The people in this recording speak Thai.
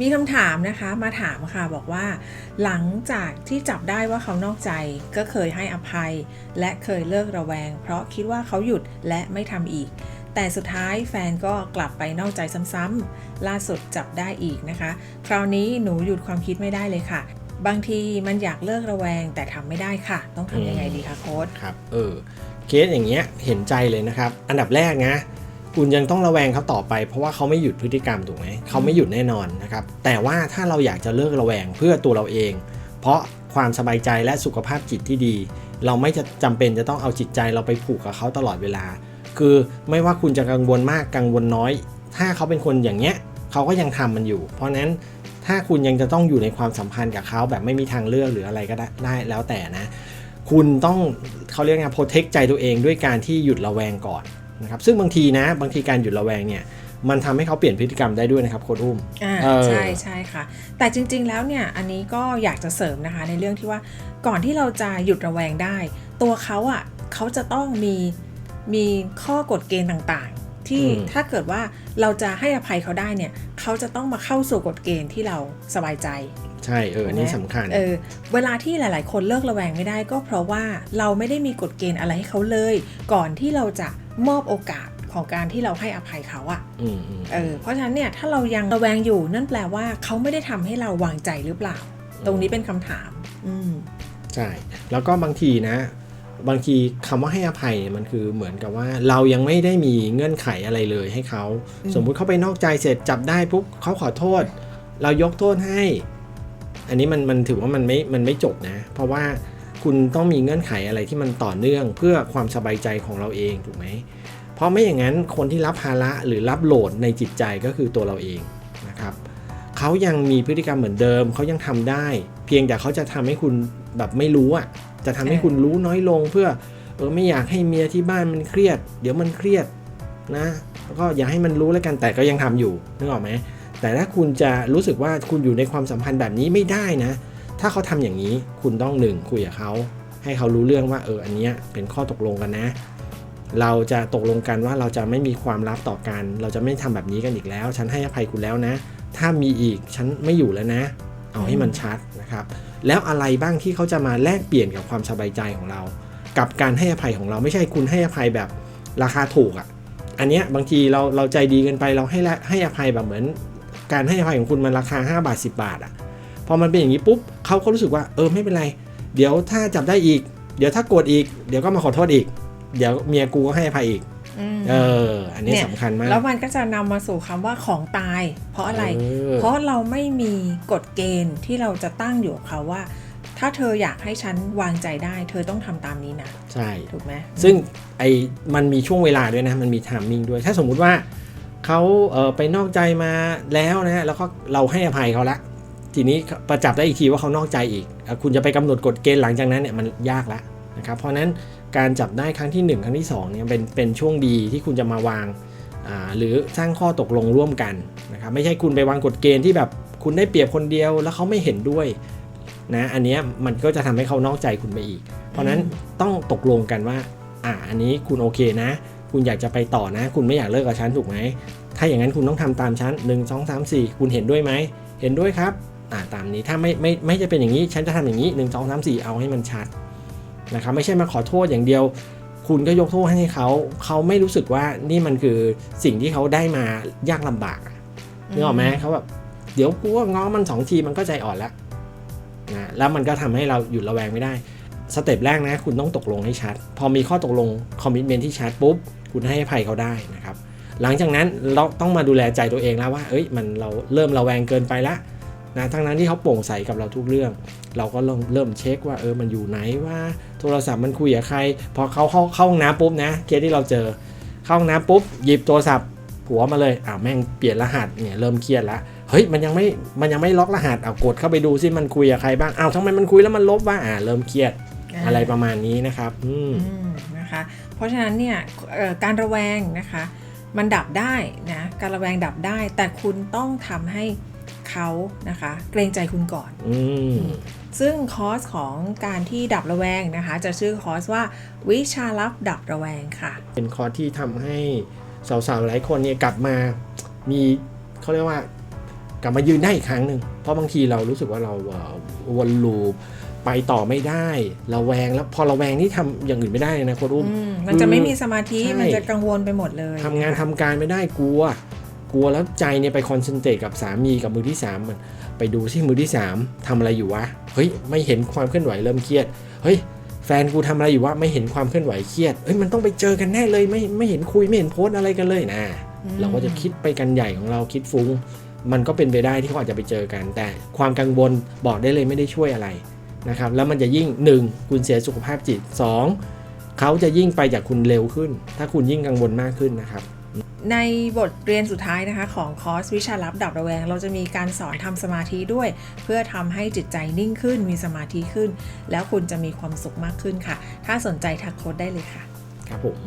มีคำถามนะคะมาถามค่ะบอกว่า หลังจากที่จับได้ว่าเขานอกใจก็เคยให้อภัย และเคยเลิกระแวง เพราะคิดว่าเขาหยุดและไม่ทำอีก แต่สุดท้ายแฟนก็กลับไปนอกใจซ้ำๆล่าสุดจับได้อีกนะคะ คราวนี้หนูหยุดความคิดไม่ได้เลยค่ะ บางทีมันอยากเลิกระแวงแต่ทำไม่ได้ค่ะ ต้องทำยังไงดีคะโค้ดครับเออเคสอย่างเงี้ยเห็นใจเลยนะครับ อันดับแรกนะ คุณยังต้องระแวงเขาต่อไป เพราะว่าเขาไม่หยุดพฤติกรรมถูกไหมเขาไม่หยุดแน่นอนนะครับแต่ว่าถ้าเราอยากจะเลิกระแวงเพื่อตัวเราเอง เพราะความสบายใจและสุขภาพจิตที่ดี เราไม่จะจำเป็นจะต้องเอาจิตใจเราไปผูกกับเขาตลอดเวลา คือไม่ว่าคุณจะกังวลมากกังวลน้อย ถ้าเขาเป็นคนอย่างเงี้ยเขาก็ยังทำมันอยู่ เพราะฉะนั้นถ้าคุณยังจะต้องอยู่ในความสัมพันธ์กับเขาแบบไม่มีทางเลือกหรืออะไรก็ได้ได้แล้วแต่นะ คุณต้องเขาเรียกไงโปรเทคใจตัวเองด้วยการที่หยุดระแวงก่อน นะครับซึ่งบางทีนะบางทีการหยุดระแวงเนี่ยมันทำให้เขาเปลี่ยนพฤติกรรมได้ด้วยนะครับโค้ดอุ้มอ่าเออใช่ใช่ค่ะ แต่จริง ๆ แล้วเนี่ยอันนี้ก็อยากจะเสริมนะคะในเรื่องที่ว่าก่อนที่เราจะหยุดระแวงได้ ตัวเขาอะเขาจะต้องมีมีข้อกฎเกณฑ์ต่างๆ ที่อืมถ้าเกิดว่าเราจะให้อภัยเขาได้เนี่ยเขาจะต้องมาเข้าสู่กฎเกณฑ์ที่เราสบายใจ ใช่เอออนนี่สำคัญเออเวลาที่หลาย ๆ คนเลิกระแวงไม่ได้ก็เพราะว่าเราไม่ได้มีกฎเกณฑ์อะไรให้เขาเลย ก่อนที่เราจะ มอบโอกาสของการที่เราให้อภัยเขาอะอืมอืมเออเพราะฉะนั้นเนี่ยถ้าเรายังระแวงอยู่นั่นแปลว่าเขาไม่ได้ทำให้เราวางใจหรือเปล่า ตรงนี้เป็นคำถาม อืมใช่ แล้วก็บางทีนะ บางทีคำว่าให้อภัยเนี่ยมันคือเหมือนกับว่า เรายังไม่ได้มีเงื่อนไขอะไรเลยให้เขาอืมสมมุติเขาไปนอกใจเสร็จจับได้ปุ๊บเขาขอโทษ เรายกโทษให้ อันนี้มันมันถือว่ามันไม่มันไม่จบนะ เพราะว่า คุณต้องมีเงื่อนไขอะไรที่มันต่อเนื่องเพื่อความสบายใจของเราเองถูกไหมเพราะไม่อย่างนั้นคนที่รับภาระหรือรับโหลดในจิตใจก็คือตัวเราเองนะครับเขายังมีพฤติกรรมเหมือนเดิม เขายังทำได้ เพียงแต่เขาจะทำให้คุณแบบไม่รู้อะจะทำให้คุณรู้น้อยลงเพื่อเออไม่อยากให้เมียที่บ้านมันเครียด เดี๋ยวมันเครียดนะแล้วก็อยากให้มันรู้แล้วกันแต่ก็ยังทำอยู่นึกออกไหมแต่ถ้าคุณจะรู้สึกว่าคุณอยู่ในความสัมพันธ์แบบนี้ไม่ได้นะ ถ้าเขาทำอย่างนี้คุณต้องหนึ่งคุยกับเขาให้เขารู้เรื่องว่าเอออันเนี้ยเป็นข้อตกลงกันนะ เราจะตกลงกันว่าเราจะไม่มีความลับต่อกัน เราจะไม่ทำแบบนี้กันอีกแล้ว ฉันให้อภัยคุณแล้วนะ ถ้ามีอีกฉันไม่อยู่แล้วนะ เอาให้มันชัดนะครับ แล้วอะไรบ้างที่เขาจะมาแลกเปลี่ยนกับความสบายใจของเรา กับการให้อภัยของเราไม่ใช่คุณให้อภัยแบบราคาถูกอะ่ะ อันเนี้ยบางทีเราเราใจดีเกันไปเราให้ให้อภัยแบบเหมือน การให้อภัยของคุณมันราคา 5 บาท 10 บาทอะพอมันเป็นอย่างนี้ปุ๊บ เขาก็รู้สึกว่าเออไม่เป็นไร เดี๋ยวถ้าจับได้อีก เดี๋ยวถ้าโกรธอีก เดี๋ยวก็มาขอโทษอีก เดี๋ยวเมียกูก็ให้อภัยอีกอืมเออ อันนี้เนี่ยสำคัญมาก แล้วมันก็จะนำมาสู่คำว่าของตาย เพราะอะไรเออเพราะเราไม่มีกฎเกณฑ์ที่เราจะตั้งอยู่กับเขาว่า ถ้าเธออยากให้ฉันวางใจได้ เธอต้องทำตามนี้นะ ใช่ ถูกไหมซึ่งไอ้มันมีช่วงเวลาด้วยนะ มันมีไทามมิ่งด้วย ถ้าสมมุติว่าเขาเออไปนอกใจมาแล้วนะ แล้วก็เราให้อภัยเขาละ ทีนี้ประจับได้อีกทีว่าเขานอกใจอีก คุณจะไปกำหนดกฎเกณฑ์หลังจากนั้นเนี่ยมันยากละนะครับ เพราะฉะนั้นการจับได้ครั้งที่ 1 ครั้งที่2เนี่ยเป็นเป็นช่วงดีที่คุณจะมาวางหรือสร้างข้อตกลงร่วมกันนะครับไม่ใช่คุณไปวางกฎเกณฑ์ที่แบบคุณได้เปรียบคนเดียวแล้วเขาไม่เห็นด้วยนะอันนี้มันก็จะทำให้เขานอกใจคุณไปอีก เพราะฉะนั้นต้องตกลงกันว่าอ่าอันนี้คุณโอเคนะ คุณอยากจะไปต่อนะ คุณไม่อยากเลิกกับฉันถูกไหมถ้าอย่างนั้นคุณต้องทำตามฉันหนึ่งสองสามสี่คุณเห็นด้วยไหมเห็นด้วยครับ อ่าตามนี้ถ้าไม่ไม่ไม่จะเป็นอย่างนี้ฉันจะทำอย่างนี้หนึ่งสองสามสี่เอาให้มันชัดนะครับไม่ใช่มาขอโทษอย่างเดียว คุณก็ยกโทษให้เขาเขาไม่รู้สึกว่านี่มันคือสิ่งที่เขาได้มายากลำบากอะนึกออกไหมเขาแบบเดี๋ยวกูก็ง้อมันสองทีมันก็ใจอ่อนแล้วนะแล้วมันก็ทำให้เราหยุดระแวงไม่ได้สเต็ปแรกนะ คุณต้องตกลงให้ชัด พอมีข้อตกลงคอมมิชเมนที่ชัดปุ๊บ คุณให้อภัยเขาได้นะครับ หลังจากนั้นเราต้องมาดูแลใจตัวเองแล้วว่า เอ้ยมันเราเริ่มระแวงเกินไปละ นะทั้งนั้นที่เขาโปร่งใสกับเราทุกเรื่อง เราก็เริ่มเริ่มเช็คว่าเออมันอยู่ไหนว่า โทรศัพท์มันคุยกับใคร พอเขาเข้าเข้าห้องน้ำปุ๊บนะเคสที่เราเจอเข้าห้องน้ำปุ๊บหยิบโทรศัพท์ผัวมาเลยอ้าวแม่งเปลี่ยนรหัสเนี่ยเริ่มเครียดละเฮ้ยมันยังไม่มันยังไม่ล็อกรหัสเอากดเข้าไปดูซิมันคุยกับใครบ้างอ้าวทำไมมันคุยแล้วมันลบว่าอ่าเริ่มเครียดอะไรประมาณนี้นะครับ อืมอืมนะคะเพราะฉะนั้นเนี่ยเอ่อการระแวงนะคะ มันดับได้นะการระแวงดับได้ แต่คุณต้องทำให้ เขานะคะ เกรงใจคุณก่อนอืมซึ่งคอร์สของการที่ดับระแวงนะคะ จะชื่อคอร์สว่าวิชาลับดับระแวงค่ะ เป็นคอร์สที่ทำให้สาวๆหลายคนเนี่ยกลับมามีเขาเรียกว่ากลับมายืนได้อีกครั้งหนึ่งเพราะบางทีเรารู้สึกว่าเราเอ่อวนลูปไปต่อไม่ได้เราแวงแล้วพอเราแวงนี่ทำอย่างอื่นไม่ได้เลยนะโค้ดอุ้มอืมมันจะไม่มีสมาธิใช่มันจะกังวลไปหมดเลยทำงานทำการไม่ได้กลัว กลัวแล้วใจเนี่ยไปคอนเซนเทรตกับสามีกับมือที่สามมันไปดูที่มือที่สามทำอะไรอยู่วะเฮ้ยไม่เห็นความเคลื่อนไหวเริ่มเครียดเฮ้ยแฟนกูทำอะไรอยู่วะไม่เห็นความเคลื่อนไหวเครียดเฮ้ยมันต้องไปเจอกันแน่เลยไม่ไม่เห็นคุยไม่เห็นโพสต์อะไรกันเลยนะอืมเราก็จะคิดไปกันใหญ่ของเราคิดฟุ้ง มันก็เป็นไปได้ที่เขาอาจจะไปเจอกัน แต่ความกังวลบอกได้เลยไม่ได้ช่วยอะไรนะครับแล้วมันจะยิ่ง 1. คุณเสียสุขภาพจิต 2. เขาจะยิ่งไปจากคุณเร็วขึ้น ถ้าคุณยิ่งกังวลมากขึ้นนะครับ ในบทเรียนสุดท้ายนะคะของคอร์สวิชาลับดับระแวง เราจะมีการสอนทำสมาธิด้วย เพื่อทำให้จิตใจนิ่งขึ้นมีสมาธิขึ้น แล้วคุณจะมีความสุขมากขึ้นค่ะ ถ้าสนใจทักโค้ดได้เลยค่ะ ครับผม